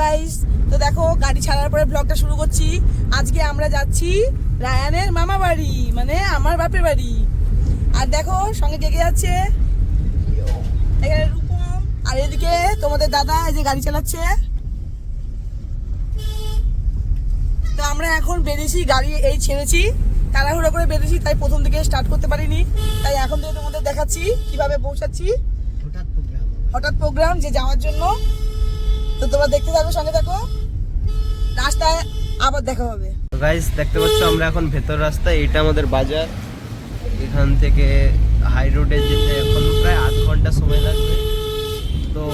Guys তো দেখো গাড়ি ছাড়ার পরে ব্লগটা শুরু করছি। আজকে আমরা যাচ্ছি রায়ানের মামা বাড়ি মানে আমার বাপের বাড়ি। আর দেখো সঙ্গে ডেকে যাচ্ছে? এখানে রূপম। আর এদিকে তোমাদের দাদা এই যে গাড়ি চালাচ্ছে। তো আমরা এখন বেরিয়েছি গাড়ি এই ছেড়েছি। তাড়াহুড়ো করে বেরিয়েছি তাই প্রথম দিকে স্টার্ট করতে পারিনি। তাই এখন থেকে তোমাদের দেখাচ্ছি কীভাবে পৌঁছাচ্ছি। হঠাৎ প্রোগ্রাম যে যাওয়ার জন্য। তো তোমরা দেখতে থাকো, সঙ্গে থাকো। রাস্তায় আবার দেখা হবে। গাইস দেখতে পাচ্ছ আমরা এখন ভেতর রাস্তা, এটা আমাদের বাজার। এখান থেকে হাই রোডে যেতে এখন প্রায় আধ ঘণ্টা সময় লাগবে। তো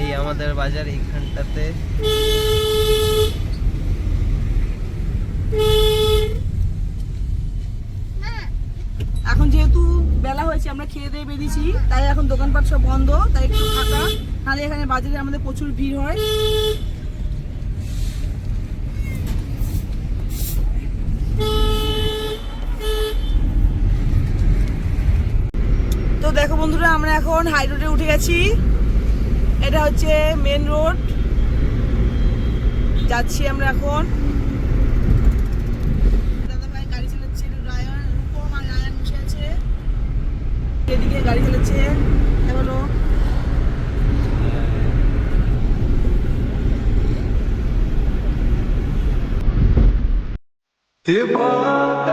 এই আমাদের বাজার এইখানটাতে এখন যেহেতু বেলা হয়েছে আমরা খেয়ে দিয়ে বেরিয়েছি। তাই এখন দোকানপাট সব বন্ধ, তাই একটু ফাঁকা। তাহলে এখানে বাজারে আমাদের প্রচুর ভিড় হয়। তো দেখো বন্ধুরা, আমরা এখন হাই রোডে উঠে গেছি। এটা হচ্ছে মেন রোড যাচ্ছি আমরা এখন দাদাভাই গাড়ি চালাচ্ছে রায়ন রূপম আর রায়ন বসে আছে এদিকে গাড়ি চলেছে হ্যাঁ, এবারও এবার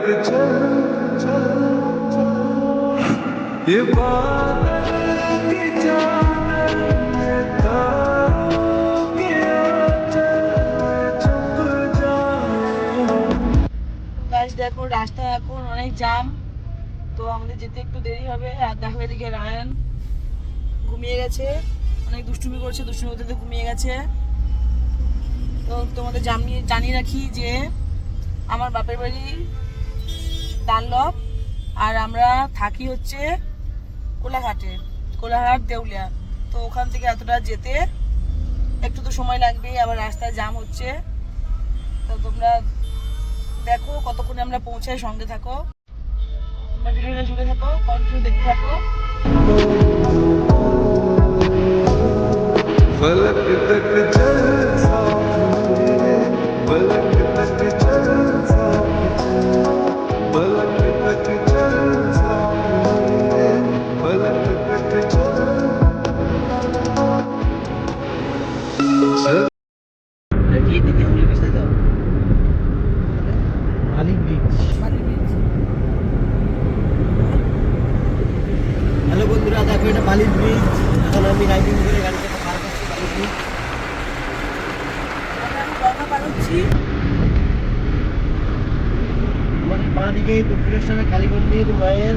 ये बादल की चादर में तारों के आंचल में छुप जाऊं গাছ দেখো রাস্তা এখন অনেক জাম তো আমাদের যেতে একটু দেরি হবে আর দেখো এদিকে রায়ন ঘুমিয়ে গেছে অনেক দুষ্টুমি করছে দুষ্টুমি করতে করতে ঘুমিয়ে গেছে তো তোমাদের জানিয়ে জানিয়ে রাখি যে আমার বাপের বাড়ি ডানলপ, আর আমরা থাকি হচ্ছে কোলাঘাটে, কোলাঘাট দেউলিয়া। তো ওখান থেকে এতটা যেতে একটু তো সময় লাগবে, আবার রাস্তায় জাম হচ্ছে। তো তোমরা দেখো কতক্ষণে আমরা পৌঁছাই, সঙ্গে থাকো। তোমরা ভিডিওটা থাকো কন্টিনিউ দেখতে থাকো। বালির ব্রিজ এখন আমি রাইডিং করে গাড়িটাকে পার আমাদের বাঁ দিকে দক্ষিণেশ্বরের কালীমন্দির মায়ের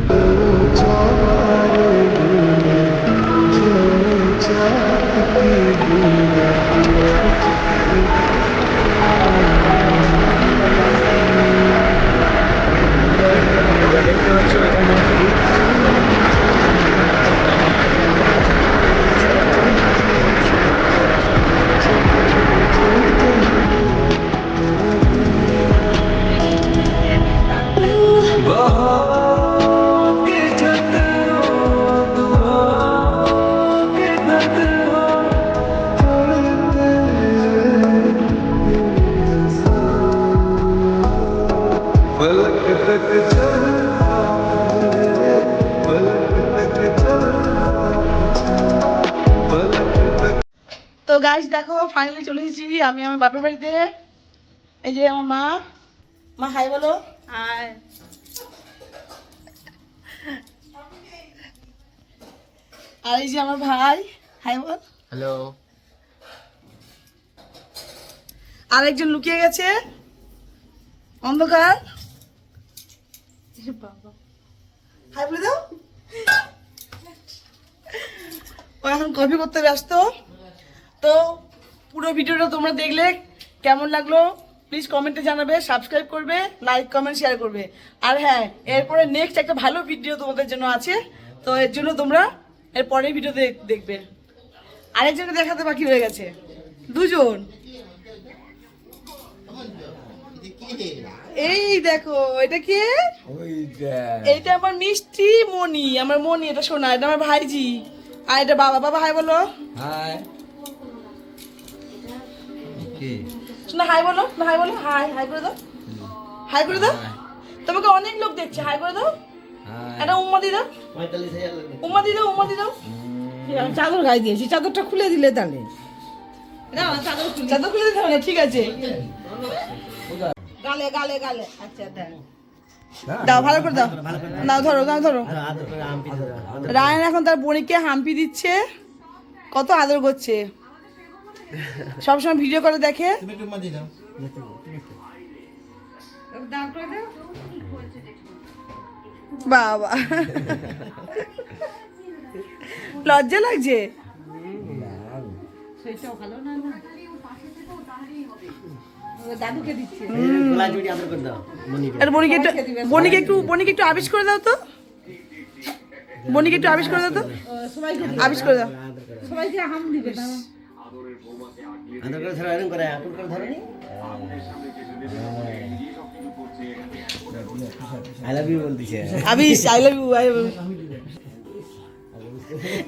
তো গাছ দেখো ফাইনালি চলে এসেছি আমি আমার বাপের বাড়িতে। এই যে আমার মা। মা হাই বলো। আর আর এই যে আমার ভাই হাই বল। হ্যালো আরেকজন লুকিয়ে গেছে। অন্ধকার। ও এখন কপি করতে ব্যস্ত। তো পুরো ভিডিওটা তোমরা দেখলে কেমন লাগল প্লিজ কমেন্টে জানাবে সাবস্ক্রাইব করবে লাইক কমেন্ট শেয়ার করবে। আর হ্যাঁ এরপরে নেক্সট একটা ভালো ভিডিও তোমাদের জন্য আছে। তো এর জন্য তোমরা এর পরের ভিডিও দেখবে। আরেকজনকে দেখাতে বাকি হয়ে গেছে। দুজন। এই দেখো এটা কি? এইটা আমার মিষ্টি মনি আমার মনি এটা শোনা এটা আমার ভাইজি। আর এটা বাবা বাবা হাই বলো। হাই। শোনা হাই বলো না হাই বলো হাই হাই করে দাও। হাই করে দাও। তোমাকে অনেক লোক দেখছে হাই করে দাও। একটা উম্মা দি দাও। উম্মা দি দাও উম্মা দি দাও। চাদর গায়ে দিয়েছি চাদরটা খুলে দিলে তাহলে। চাদর খুলে দিতে হবে না ঠিক আছে। গালে গালে গালে। আচ্ছা দেখ। দাও ভালো করে দাও। নাও ধরো নাও ধরো। আদর করে আম পিতে রায়ন এখন তার বোনিকে হাম্পি দিচ্ছে। কত আদর করছে। সবসময় ভিডিও করে দেখে। বাবা। লজ্জা লাগছে। সেইটাও ভালো না। বনিকে একটু বনিকে একটু আবিষ করে দাও তো। বনিকে একটু আবিষ করে দাও তো। আবিষ করে দাও। সবাইকে হাম দিবে আদর করে ধরো এরকম করে আপন করে ধরো নি। আই লাভ ইউ বলতিছে। আই লাভ ইউ আই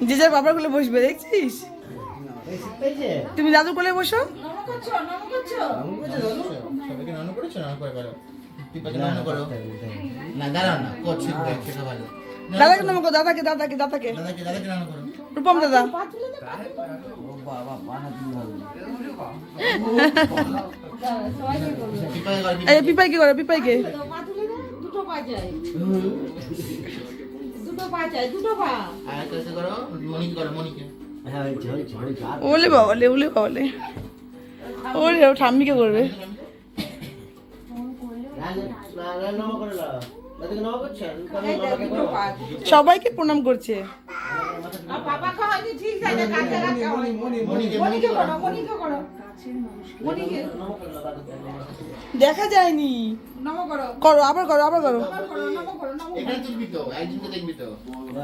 যে যার বাবার কোলে বসবে দেখছিস? তুমি দাদুর কোলে বসো। নম করছ? নম করছ সবাইকে নানু করেছ? না করে করো পিপাকে নানু করো? না দাঁড়াও না করছি সেটা ভালো দাদাকে নাম করো দাদাকে দাদাকে দাদাকে। দাদাকে দাদাকে নানু করো। রূপম দাদা। পিপাকে করো এই পিপাই কি করে পিপাই কে? তো পা তুলে দুটো পা চাই দুটো পা চাই দুটো পা। আর কাছে করো মনিকে করো মনিকে। হ্যাঁ হয়েছে হয়েছে হয়েছে ওলে বাবালে ওলে বাবালে ওরে ও ঠাম্মিকে করবে? সবাইকে প্রণাম করছে। আর বাবা খাওয়ানি ঠিক আছে কাছে কাছে মনিকে মনিকে করো মনিকে করো মনিকে দেখা যায়নি। করো করো আবার করো আবার করো। করো নম করো নম করো এখানে তুলবি তো একজনকে দেখবি তো।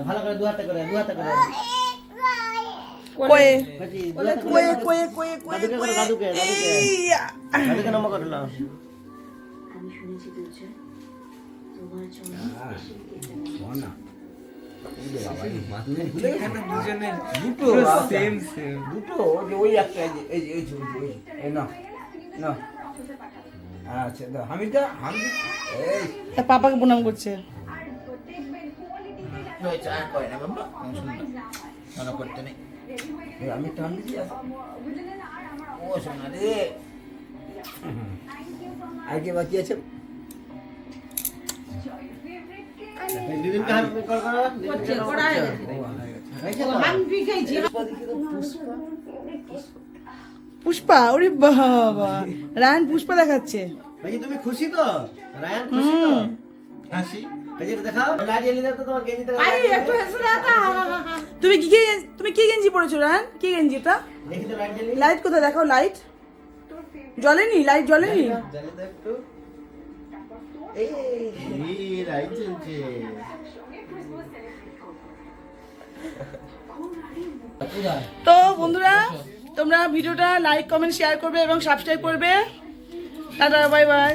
ভালো করে দু হাতে করে দু হাতে করে। কয়ে কোয়ে কোয়ে কোয়ে কোয়ে দাদুকে করো দাদুকে দাদুকে। দাদুকে নম করে নাও দুটো সেম সেম দুটো ওই একটা এই যে এই যে এই যে ওই যে, ওই যে, এই না না আচ্ছা দাও হামিদা হামিদ এই পাপাকে প্রণাম করছে না করতে নেই আমি টান ও সোনা রে। আর কি বাকি আছে? পুষ্পা ওরে বাবা। রায়ন পুষ্পা দেখাচ্ছে। তুমি খুশি তো? রায়ান খুশি তো? হাসি? তুমি কি কি তুমি কি গেঞ্জি পরেছো কি লাইট কোথায়? দেখাও লাইট জ্বলেনি? লাইট জ্বলেনি? তো বন্ধুরা তোমরা ভিডিওটা লাইক কমেন্ট শেয়ার করবে এবং সাবস্ক্রাইব করবে। Tata bye bye